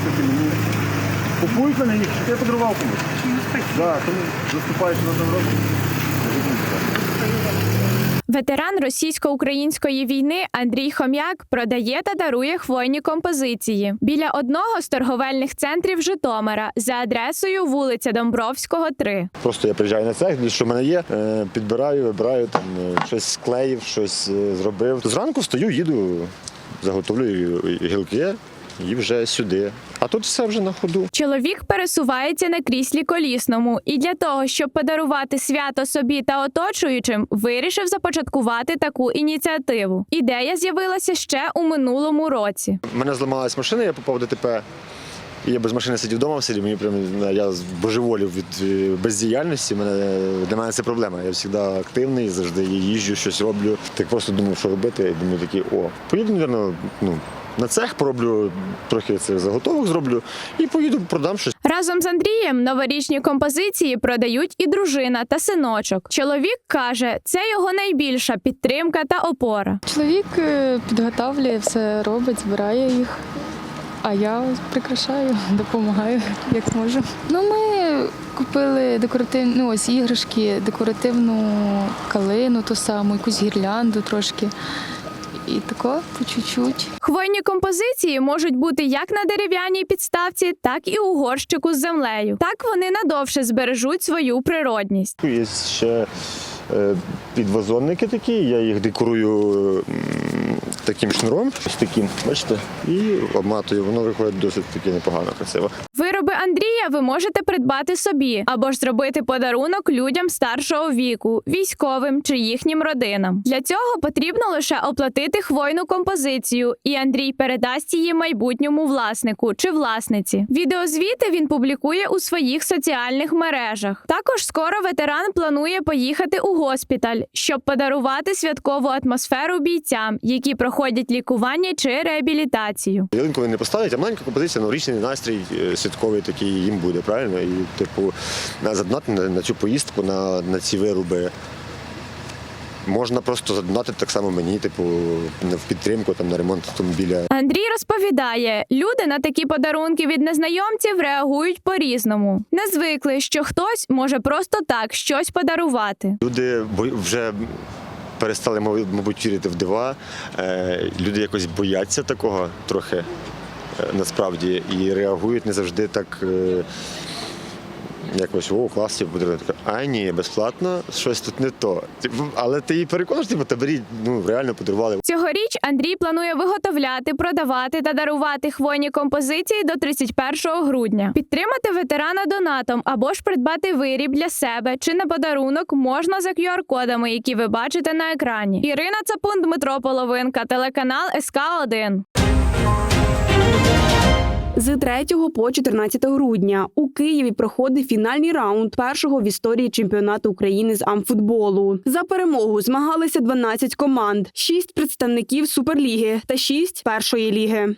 підписати мені. Купують мене їх, щоб я подарував комусь. Так, тому заступаючи на забудьте. Ветеран російсько-української війни Андрій Хом'як продає та дарує хвойні композиції біля одного з торговельних центрів Житомира за адресою вулиця Домбровського, 3. Просто я приїжджаю на цех, що в мене є, е, підбираю, вибираю, там е, щось склеїв, щось е, зробив. Зранку встаю, їду, заготовлюю гілки і вже сюди. А тут все вже на ходу. Чоловік пересувається на кріслі колісному і для того, щоб подарувати свято собі та оточуючим, вирішив започаткувати таку ініціативу. Ідея з'явилася ще у минулому році. У мене зламалась машина, я попав в ДТП. І я без машини сидів вдома в селі, мені прям я божеволів від е, бездіяльності. Мене для мене це проблема. Я завжди активний, завжди їжджу, щось роблю. Так просто думав, що робити. І думаю, такий, о, поїду, мабуть, ну, на цех пороблю, трохи це заготовок зроблю і поїду, продам щось. Разом з Андрієм новорічні композиції продають і дружина та синочок. Чоловік каже, це його найбільша підтримка та опора. Чоловік е, підготовлює, все робить, збирає їх. А я прикрашаю, допомагаю, як можу. Ну, ми купили декоративні ну, ось іграшки, декоративну калину ту саму, якусь гірлянду трошки. І тако по чуть-чуть. Хвойні композиції можуть бути як на дерев'яній підставці, так і у горщику з землею. Так вони надовше збережуть свою природність. Є ще е, підвазонники такі, я їх декорую таким шнуром, ось таким, бачите, і обматую. Воно виходить досить таки непогано, красиво. Андрія ви можете придбати собі або ж зробити подарунок людям старшого віку, військовим чи їхнім родинам. Для цього потрібно лише оплатити хвойну композицію, і Андрій передасть її майбутньому власнику чи власниці. Відеозвіти він публікує у своїх соціальних мережах. Також скоро ветеран планує поїхати у госпіталь, щоб подарувати святкову атмосферу бійцям, які проходять лікування чи реабілітацію. Ялинку не поставлять, а маленька композиція, новорічний настрій е, святковий такий їм буде, правильно? І, типу, на задонати на, на цю поїздку, на, на ці вироби. Можна просто задонати так само мені, типу, в підтримку там, на ремонт автомобіля. Андрій розповідає, люди на такі подарунки від незнайомців реагують по-різному. Не звикли, що хтось може просто так щось подарувати. Люди вже перестали, мабуть, вірити в дива. Е, Люди якось бояться такого трохи насправді і реагують не завжди так. е, Якось о, клас, типу, подарунок. А ні, безплатно, щось тут не то. Типу, але ти її переконаш, типу, та беріть, ну реально подарували. Цьогоріч Андрій планує виготовляти, продавати та дарувати хвойні композиції до 31 грудня. Підтримати ветерана донатом або ж придбати виріб для себе чи на подарунок можна за QR-кодами, які ви бачите на екрані. Ірина Цапун, Дмитро Половинка, телеканал СК 1 З 3 по 14 грудня у Києві проходить фінальний раунд першого в історії чемпіонату України з амфутболу. За перемогу змагалися 12 команд, 6 представників суперліги та 6 першої ліги.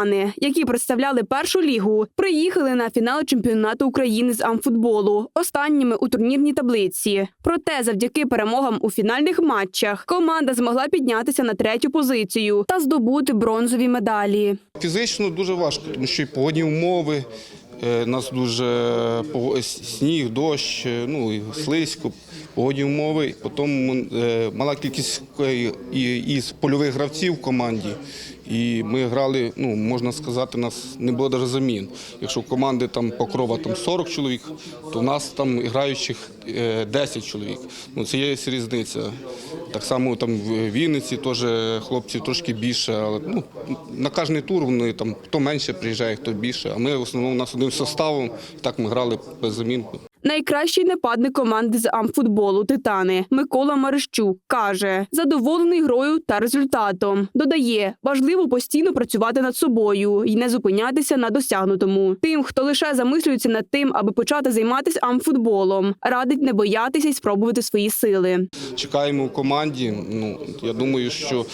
Житомирські які представляли першу лігу, приїхали на фінал чемпіонату України з амфутболу, останніми у турнірній таблиці. Проте, завдяки перемогам у фінальних матчах, команда змогла піднятися на третю позицію та здобути бронзові медалі. Фізично дуже важко, тому що і погодні умови. е, Нас дуже сніг, дощ, е, ну і слизько, погодні умови. Потім е, мала кількість е, і- із польових гравців в команді. І ми грали, ну можна сказати, нас не було навіть замін. Якщо команди там покрова там 40 чоловік, то в нас там граючих е, 10 чоловік. Ну це є різниця. Так само там в Вінниці теж хлопців трошки більше, але ну на кожний тур вони там хто менше приїжджає, хто більше. А ми в основному у нас одним составом. Так ми грали без замін. Найкращий нападник команди з амфутболу Титани Микола Марищук каже, задоволений грою та результатом. Додає, важливо постійно працювати над собою і не зупинятися на досягнутому. Тим, хто лише замислюється над тим, аби почати займатися амфутболом, радить не боятися і спробувати свої сили. Чекаємо в команді. Ну, я думаю, що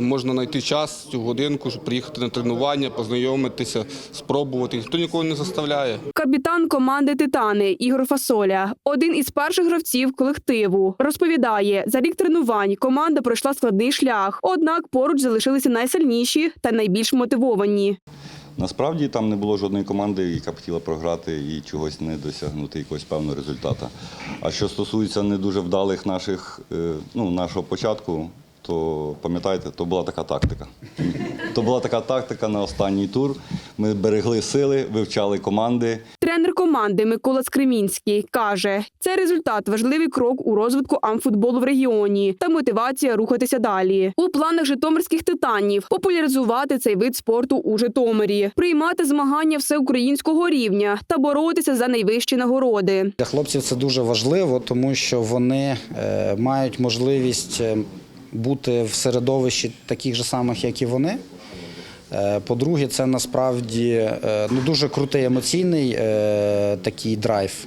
можна знайти час, цю годинку, щоб приїхати на тренування, познайомитися, спробувати. Ніхто нікого не заставляє. Капітан команди Титани Ігор Фасоля, один із перших гравців колективу, розповідає, за рік тренувань команда пройшла складний шлях. Однак поруч залишилися найсильніші та найбільш мотивовані. Насправді там не було жодної команди, яка б хотіла програти і чогось не досягнути якогось певного результату. А що стосується не дуже вдалих наших, е, ну, нашого початку, то пам'ятаєте, то була така тактика. То була така тактика на останній тур. Ми берегли сили, вивчали команди. Тренер команди Микола Скремінський каже, це результат важливий крок у розвитку амфутболу в регіоні та мотивація рухатися далі. У планах житомирських титанів популяризувати цей вид спорту у Житомирі, приймати змагання всеукраїнського рівня та боротися за найвищі нагороди. Для хлопців це дуже важливо, тому що вони е, мають можливість е, бути в середовищі таких же самих, як і вони. Е, По-друге, це насправді е, ну, дуже крутий емоційний е, такий драйв.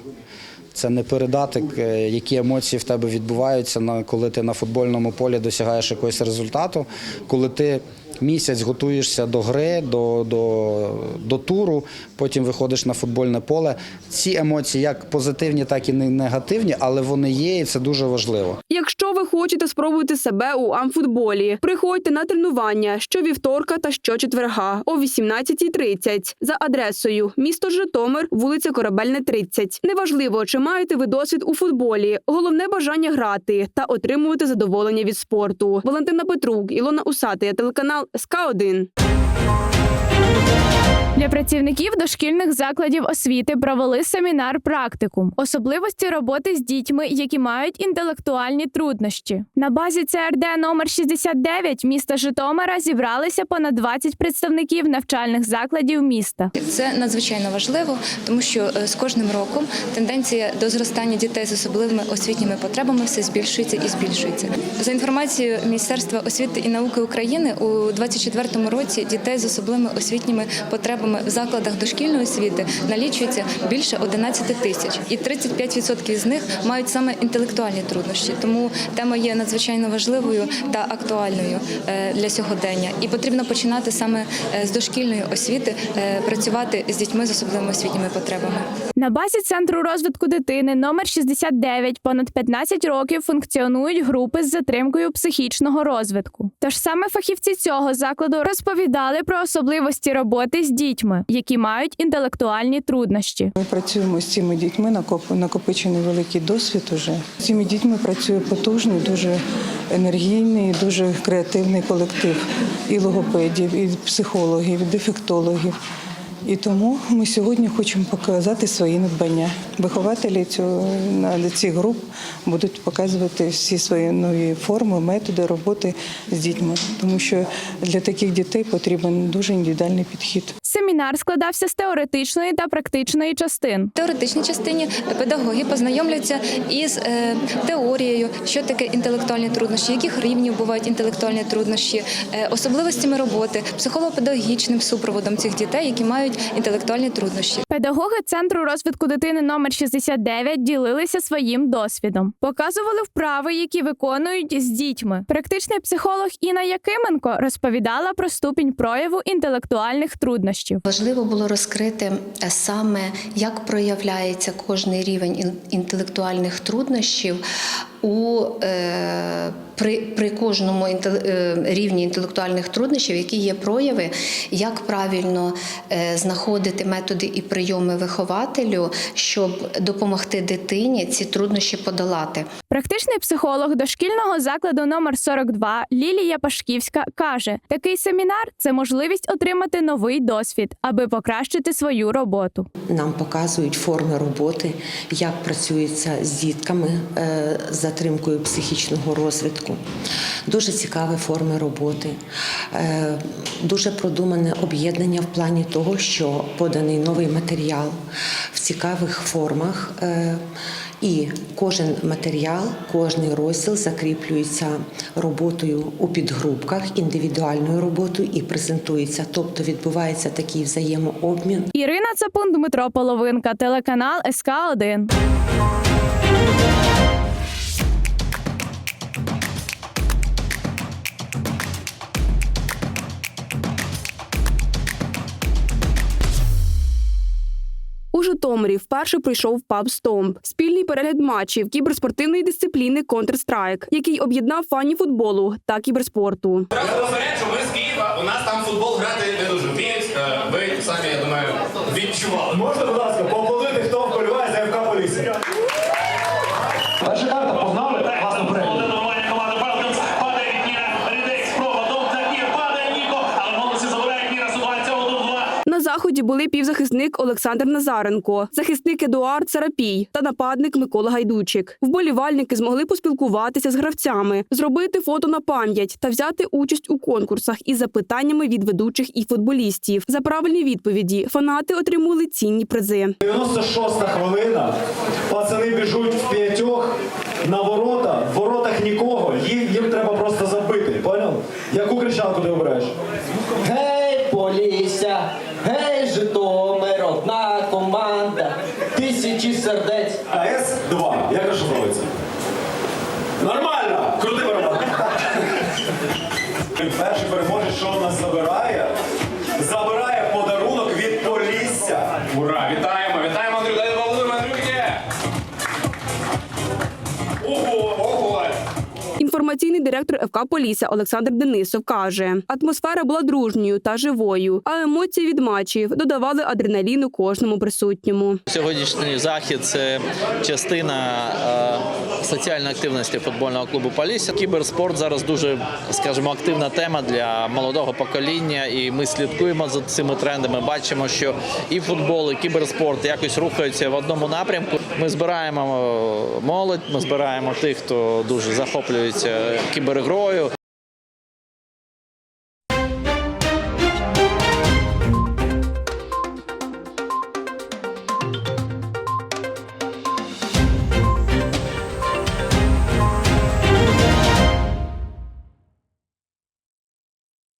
Це не передати, які емоції в тебе відбуваються, коли ти на футбольному полі досягаєш якогось результату, коли ти місяць готуєшся до гри, до, до, до туру, потім виходиш на футбольне поле. Ці емоції як позитивні, так і не- негативні, але вони є, і це дуже важливо. Якщо ви хочете спробувати себе у амфутболі, приходьте на тренування щовівторка та щочетверга о 18.30 за адресою місто Житомир, вулиця Корабельна, 30. Неважливо, чи маєте ви досвід у футболі. Головне бажання грати та отримувати задоволення від спорту. Валентина Петрук, Ілона Усатия, телеканал СК 1 Для працівників дошкільних закладів освіти провели семінар практикум, особливості роботи з дітьми, які мають інтелектуальні труднощі. На базі ЦРД номер 69 міста Житомира зібралися понад 20 представників навчальних закладів міста. Це надзвичайно важливо, тому що е, з кожним роком тенденція до зростання дітей з особливими освітніми потребами все збільшується і збільшується. За інформацією Міністерства освіти і науки України, у 2024 році дітей з особливими освітніми потребами в закладах дошкільної освіти налічується більше 11 тисяч, і 35% з них мають саме інтелектуальні труднощі. Тому тема є надзвичайно важливою та актуальною е, для сьогодення. І потрібно починати саме е, з дошкільної освіти е, працювати з дітьми з особливими освітніми потребами. На базі центру розвитку дитини номер 69 понад 15 років функціонують групи з затримкою психічного розвитку. Тож саме фахівці цього закладу розповідали про особливості роботи з дітьми, які мають інтелектуальні труднощі. Ми працюємо з цими дітьми, накопичений великий досвід уже. З цими дітьми працює потужний, дуже енергійний, дуже креативний колектив і логопедів, і психологів, і дефектологів. І тому ми сьогодні хочемо показати свої надбання. Вихователі на цих груп будуть показувати всі свої нові форми, методи роботи з дітьми, тому що для таких дітей потрібен дуже індивідуальний підхід. Семінар складався з теоретичної та практичної частин. В теоретичній частині педагоги познайомляться із е, теорією, що таке інтелектуальні труднощі, яких рівнів бувають інтелектуальні труднощі, е, особливостями роботи, психолого-педагогічним супроводом цих дітей, які мають інтелектуальні труднощі. Педагоги центру розвитку дитини номер 69 ділилися своїм досвідом, показували вправи, які виконують з дітьми. Практичний психолог Інна Якименко розповідала про ступінь прояву інтелектуальних труднощів. Важливо було розкрити е, саме, як проявляється кожний рівень інтелектуальних труднощів у, е, при, при кожному інтел- е, рівні інтелектуальних труднощів, які є прояви, як правильно е, знаходити методи і прийоми вихователю, щоб допомогти дитині ці труднощі подолати. Практичний психолог дошкільного закладу номер 42 Лілія Пашківська каже: такий семінар це можливість отримати новий досвід, аби покращити свою роботу. Нам показують форми роботи, як працюється з дітками е, з затримкою психічного розвитку. Розвитку. Дуже цікаві форми роботи, е, дуже продумане об'єднання в плані того, що поданий новий матеріал в цікавих формах. е, І кожен матеріал, кожний розділ закріплюється роботою у підгрупках, індивідуальною роботою і презентується. Тобто відбувається такий взаємообмін. Ірина Цапун, Дмитро Половинка, телеканал СК 1 Житомирі вперше прийшов паб Стомп. Спільний перегляд матчів кіберспортивної дисципліни Counter-Strike, який об'єднав фанів футболу та кіберспорту. Раз попереджу, ми з Києва, у нас там футбол грати не дуже вміють. Е, Ви самі, я думаю, відчували. Можна, будь ласка, поплодити, хто вболіває за ФК Полісся. Ваша карта, погнали, класно перегляд. На заході були півзахисник Олександр Назаренко, захисник Едуард Сарапій та нападник Микола Гайдучик. Вболівальники змогли поспілкуватися з гравцями, зробити фото на пам'ять та взяти участь у конкурсах із запитаннями від ведучих і футболістів. За правильні відповіді фанати отримали цінні призи. 96-та хвилина. Пацани біжуть в п'ятьох на ворота. В воротах нікого. Їм, їм треба просто забити. Поняв? Яку кричалку ти обираєш? Гей, Полісся, гей, Житомир, команда, тисячі сердець. АС 2. Як розшифровується? Нормально! Крути барабан. Перший переможець, що у нас забирає? Забирає подарунок від Полісся. Ура! Вітаємо! Інформаційний директор ФК Полісся Олександр Денисов каже: атмосфера була дружньою та живою, а емоції від матчів додавали адреналіну кожному присутньому. Сьогоднішній захід це частина е, соціальної активності футбольного клубу Полісся. Кіберспорт зараз дуже, скажімо, активна тема для молодого покоління, і ми слідкуємо за цими трендами. Бачимо, що і футбол, і кіберспорт якось рухаються в одному напрямку. Ми збираємо молодь, ми збираємо тих, хто дуже захоплюється кібергрою.